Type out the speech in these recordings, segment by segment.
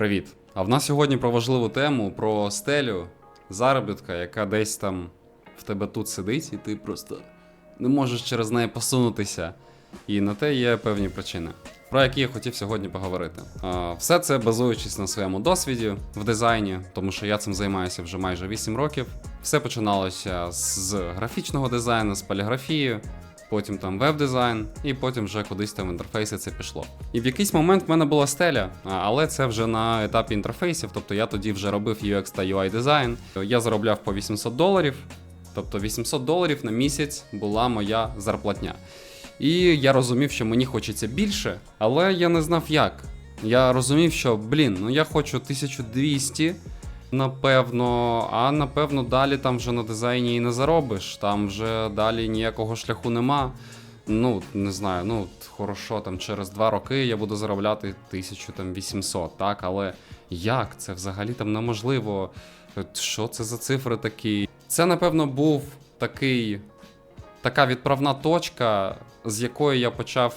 Привіт! А в нас сьогодні про важливу тему про стелю заробітка, яка десь там в тебе тут сидить, і ти просто не можеш через неї посунутися. І на те є певні причини, про які я хотів сьогодні поговорити. Все це базуючись на своєму досвіді в дизайні, тому що я цим займаюся вже майже 8 років. Все починалося з графічного дизайну, з поліграфії, потім там веб-дизайн, і потім вже кудись там в інтерфейси це пішло. І в якийсь момент в мене була стеля, але це вже на етапі інтерфейсів, тобто я тоді вже робив UX та UI дизайн. Я заробляв по 800 доларів, тобто 800 доларів на місяць була моя зарплатня. І я розумів, що мені хочеться більше, але я не знав як. Я розумів, що блін, ну я хочу 1200, напевно, а напевно далі там вже на дизайні і не заробиш. Там вже далі ніякого шляху нема. Ну, не знаю, ну хорошо, там через два роки я буду заробляти 1800, так, але як? Це взагалі там неможливо. Що це за цифри такі? Це, напевно, був такий така відправна точка, з якої я почав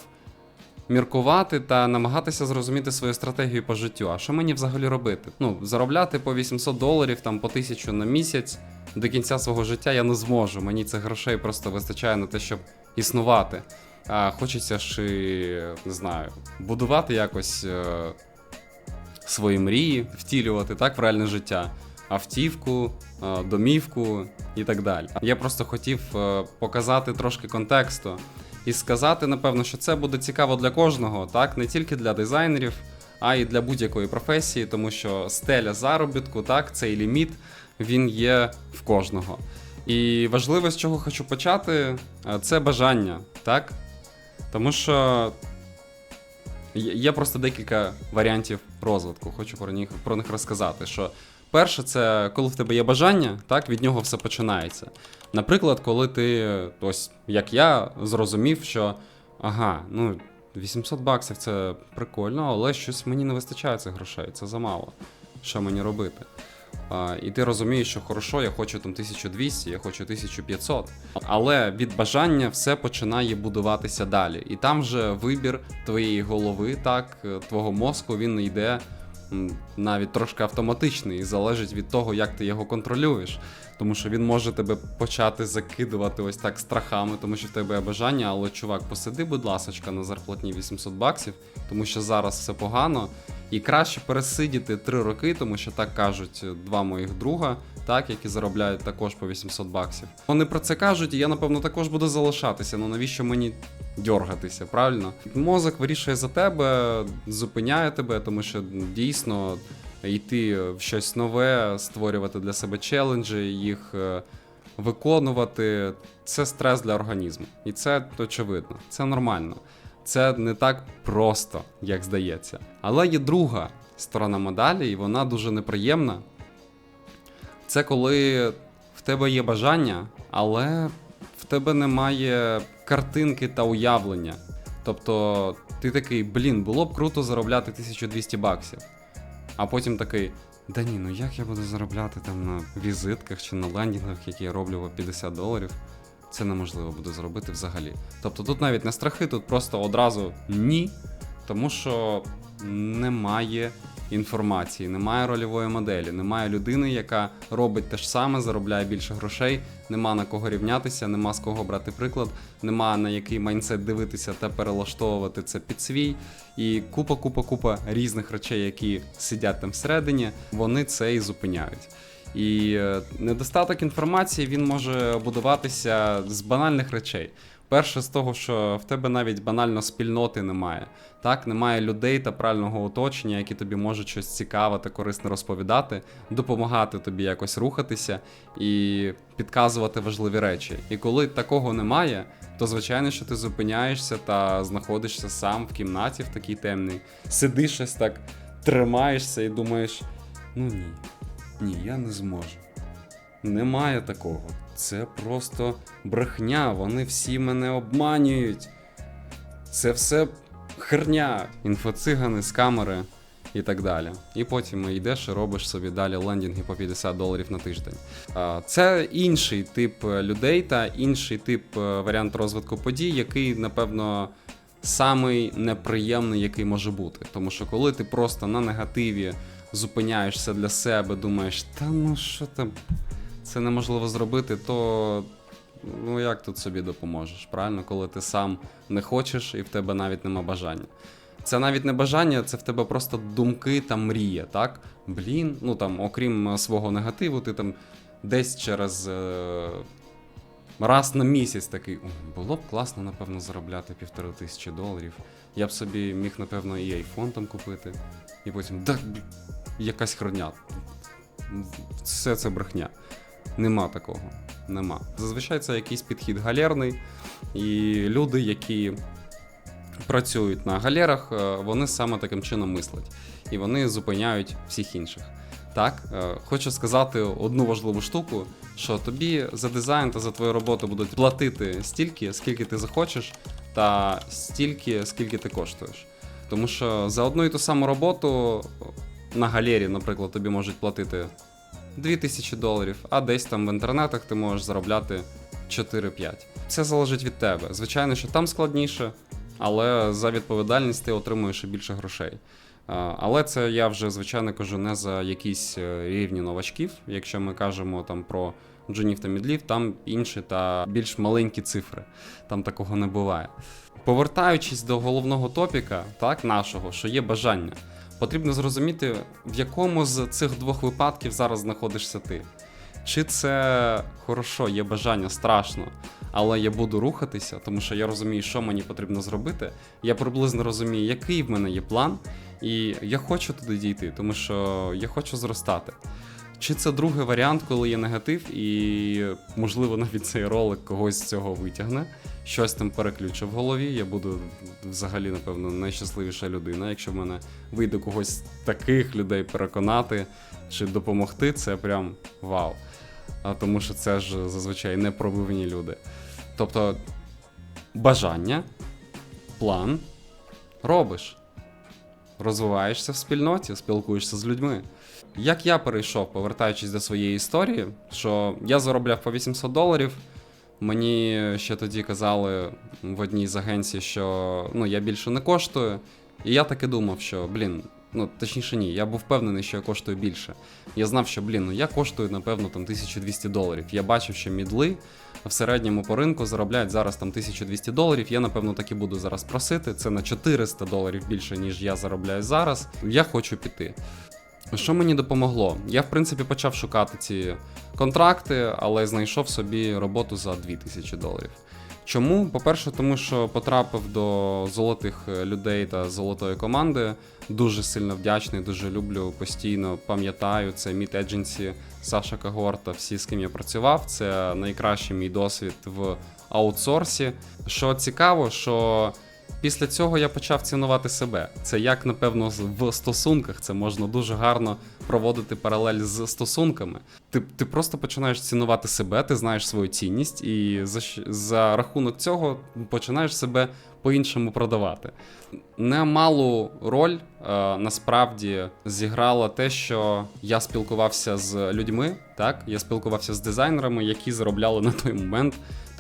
міркувати та намагатися зрозуміти свою стратегію по життю. А що мені взагалі робити? Ну, заробляти по 800 доларів, там по 1000 на місяць до кінця свого життя я не зможу. Мені цих грошей просто вистачає на те, щоб існувати. А хочеться ж не знаю, будувати якось е, свої мрії, втілювати так в реальне життя. Автівку, е, домівку і так далі. Я просто хотів е, показати трошки контексту і сказати, напевно, що це буде цікаво для кожного, так, не тільки для дизайнерів, а й для будь-якої професії, тому що стеля заробітку, так, цей ліміт, він є в кожного. І важливо, з чого хочу почати, е, це бажання, так? Тому що є просто декілька варіантів розвитку. Хочу про них, про них розказати. Що перше, це коли в тебе є бажання, так, від нього все починається. Наприклад, коли ти, ось як я, зрозумів, що ага, ну 800 баксів це прикольно, але щось мені не вистачає цих грошей, це замало. Що мені робити? А, і ти розумієш, що хорошо, я хочу там 1200, я хочу 1500. Але від бажання все починає будуватися далі. І там вже вибір твоєї голови, так, твого мозку, він йде навіть трошки автоматичний і залежить від того, як ти його контролюєш. Тому що він може тебе почати закидувати ось так страхами, тому що в тебе є бажання, але чувак, посиди, будь ласочка, на зарплатні 800 баксів, тому що зараз все погано. І краще пересидіти 3 роки, тому що так кажуть два моїх друга, так, які заробляють також по 800 баксів. Вони про це кажуть, і я, напевно, також буду залишатися. Ну навіщо мені дьоргатися, правильно? Мозок вирішує за тебе, зупиняє тебе, тому що дійсно йти в щось нове, створювати для себе челенджі, їх е, виконувати це стрес для організму. І це очевидно, це нормально. Це не так просто, як здається. Але є друга сторона медалі, і вона дуже неприємна. Це коли в тебе є бажання, але в тебе немає картинки та уявлення. Тобто ти такий, блін, було б круто заробляти 1200 баксів. А потім такий. Да ні, ну як я буду заробляти там на візитках чи на лендінгах, які я роблю по 50 доларів, це неможливо буде зробити взагалі. Тобто тут навіть не страхи, тут просто одразу ні, тому що немає інформації, немає рольової моделі, немає людини, яка робить те ж саме, заробляє більше грошей, нема на кого рівнятися, нема з кого брати приклад, нема на який майнсет дивитися та перелаштовувати це під свій. І купа, купа, купа різних речей, які сидять там всередині, вони це і зупиняють. І е, недостаток інформації він може будуватися з банальних речей. Перше з того, що в тебе навіть банально спільноти немає. Так, немає людей та правильного оточення, які тобі можуть щось цікаве та корисне розповідати, допомагати тобі якось рухатися і підказувати важливі речі. І коли такого немає, то звичайно, що ти зупиняєшся та знаходишся сам в кімнаті в такій темній, сидиш ось так, тримаєшся і думаєш: ну ні, ні, я не зможу. Немає такого. Це просто брехня. Вони всі мене обманюють. Це все херня. Інфоцигани з камери і так далі. І потім йдеш і робиш собі далі лендінги по 50 доларів на тиждень. Це інший тип людей та інший тип е, варіант розвитку подій, який, напевно, самий неприємний, який може бути. Тому що коли ти просто на негативі зупиняєшся для себе, думаєш, та ну що там, це неможливо зробити, то ну як тут собі допоможеш, правильно, коли ти сам не хочеш і в тебе навіть нема бажання. Це навіть не бажання, це в тебе просто думки та мрія, так? Блін, ну там, окрім е, свого негативу, ти там десь через е, раз на місяць такий, було б класно, напевно, заробляти півтори тисячі доларів. Я б собі міг, напевно, і айфон там купити. І потім, да, якась херня. Все це брехня. Нема такого. Нема. Зазвичай це якийсь підхід галерний, і люди, які працюють на галерах, е, вони саме таким чином мислять. І вони зупиняють всіх інших. Так, е, хочу сказати одну важливу штуку, що тобі за дизайн та за твою роботу будуть платити стільки, скільки ти захочеш, та стільки, скільки ти коштуєш. Тому що за одну і ту саму роботу на галері, наприклад, тобі можуть платити 2000 доларів, а десь там в інтернетах ти можеш заробляти 4-5. Це залежить від тебе. Звичайно, що там складніше, але за відповідальність ти отримуєш і більше грошей. Але це я вже звичайно кажу не за якісь е, рівні новачків. Якщо ми кажемо там про джунів та мідлів, там інші та більш маленькі цифри. Там такого не буває. Повертаючись до головного топіка, так, нашого, що є бажання, потрібно зрозуміти, в якому з цих двох випадків зараз знаходишся ти. Чи це хорошо, є бажання страшно, але я буду рухатися, тому що я розумію, що мені потрібно зробити. Я приблизно розумію, який в мене є план, і я хочу туди дійти, тому що я хочу зростати. Чи це другий варіант, коли є негатив, і можливо навіть цей ролик когось з цього витягне, щось там переключу в голові. Я буду взагалі, напевно, найщасливіша людина. Якщо в мене вийде когось таких людей переконати чи допомогти, це прям вау. А тому що це ж зазвичай непробивні люди. Тобто, бажання, план, робиш. Розвиваєшся в спільноті, спілкуєшся з людьми. Як я перейшов, повертаючись до своєї історії, що я заробляв по 800 доларів. Мені ще тоді казали в одній з агенцій, що ну, я більше не коштую. І я таки думав, що, блін, ну точніше ні, я був впевнений, що я коштую більше. Я знав, що, блін, ну я коштую, напевно, там 1200 доларів. Я бачив, що мідли в середньому по ринку заробляють зараз там 1200 доларів. Я, напевно, так і буду зараз просити. Це на 400 доларів більше, ніж я заробляю зараз. Я хочу піти. Що мені допомогло? Я, в принципі, почав шукати ці контракти, але знайшов собі роботу за 2000 доларів. Чому? По-перше, тому що потрапив до золотих е, людей та золотої команди. Дуже сильно вдячний, дуже люблю постійно пам'ятаю. Це Meet Agency, Саша Кагорта, всі, з ким я працював. Це найкращий мій досвід в аутсорсі. Що цікаво, що Після цього я почав цінувати себе. Це як, напевно, в стосунках це можна дуже гарно проводити паралель з стосунками. Ти, ти просто починаєш цінувати себе, ти знаєш свою цінність, і за, за рахунок цього починаєш себе по-іншому продавати. Немалу роль е, насправді зіграло те, що я спілкувався з людьми, так я спілкувався з дизайнерами, які заробляли на той момент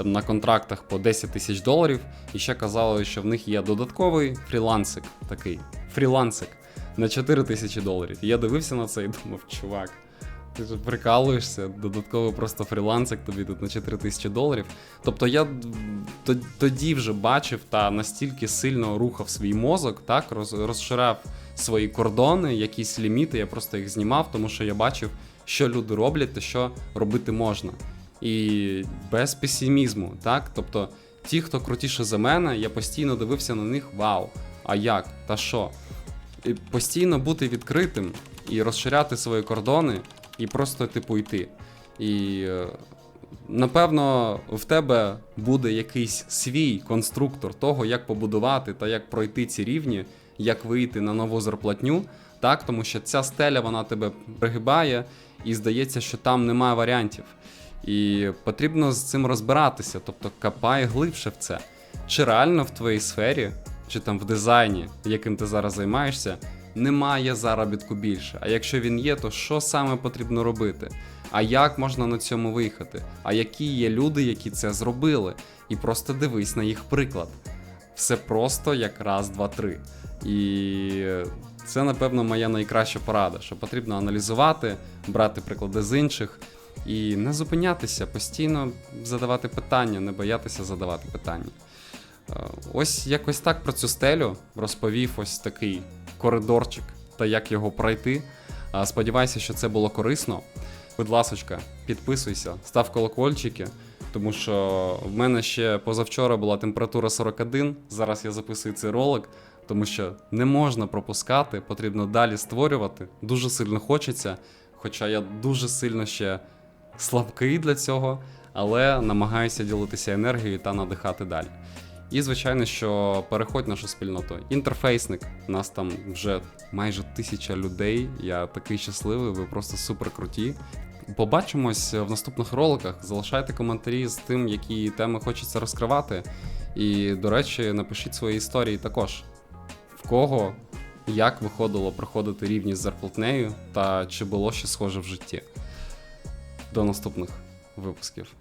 там на контрактах по 10 тисяч доларів, і ще казали, що в них є додатковий фрілансик такий. Фрілансик на 4 тисячі доларів. І я дивився на це і думав, чувак. Ти ж прикалуєшся, додатковий просто фрілансик тобі тут на 4 тисячі доларів. Тобто я тоді вже бачив та настільки сильно рухав свій мозок, так, розширяв свої кордони, якісь ліміти, я просто їх знімав, тому що я бачив, що люди роблять та що робити можна. І без песимізму, так? Тобто, ті, хто крутіше за мене, я постійно дивився на них: вау, а як? Та що? І постійно бути відкритим і розширяти свої кордони, і просто типу йти. І е, напевно в тебе буде якийсь свій конструктор того, як побудувати та як пройти ці рівні, як вийти на нову зарплатню. Так, тому що ця стеля вона тебе пригибає, і здається, що там немає варіантів. І потрібно з цим розбиратися, тобто копай глибше в це. Чи реально в твоїй сфері, чи там в дизайні, яким ти зараз займаєшся, немає заробітку більше. А якщо він є, то що саме потрібно робити? А як можна на цьому виїхати? А які є люди, які це зробили? І просто дивись на їх приклад. Все просто як раз, два, три. І Це, напевно, моя найкраща порада, що потрібно аналізувати, брати приклади з інших і не зупинятися, постійно задавати питання, не боятися задавати питання. Е, Ось якось так про цю стелю розповів ось такий коридорчик та як його пройти. А, Сподіваюся, що це було корисно. Будь ласочка, підписуйся, став колокольчики, тому що в мене ще позавчора була температура 41. Зараз я записую цей ролик, тому що не можна пропускати, потрібно далі створювати. Дуже сильно хочеться, хоча я дуже сильно ще слабкий для цього, але намагаюся ділитися енергією та надихати далі. І, звичайно, що переходь нашу спільноту. Інтерфейсник. Нас там вже майже тисяча людей. Я такий щасливий, ви просто супер круті. Побачимось в наступних роликах. Залишайте коментарі з тим, які теми хочеться розкривати. І, до речі, напишіть свої історії також. В кого як виходило проходити рівні з зарплатнею, та чи було ще схоже в житті. До наступних випусків.